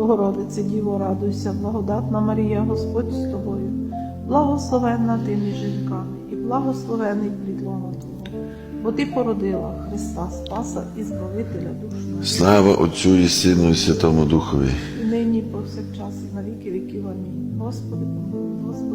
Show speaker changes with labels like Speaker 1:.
Speaker 1: Богородице Діво, радуйся, благодатна Марія, Господь з тобою, благословенна ти між жінками, і благословений плід лона Твого, бо ти породила Христа Спаса і Збавителя душ наших,
Speaker 2: Слава Отцю і Сину і Святому Духові.
Speaker 1: і нині, повсякчас, і на віки віків. Амінь. Господи помилуй, Господи.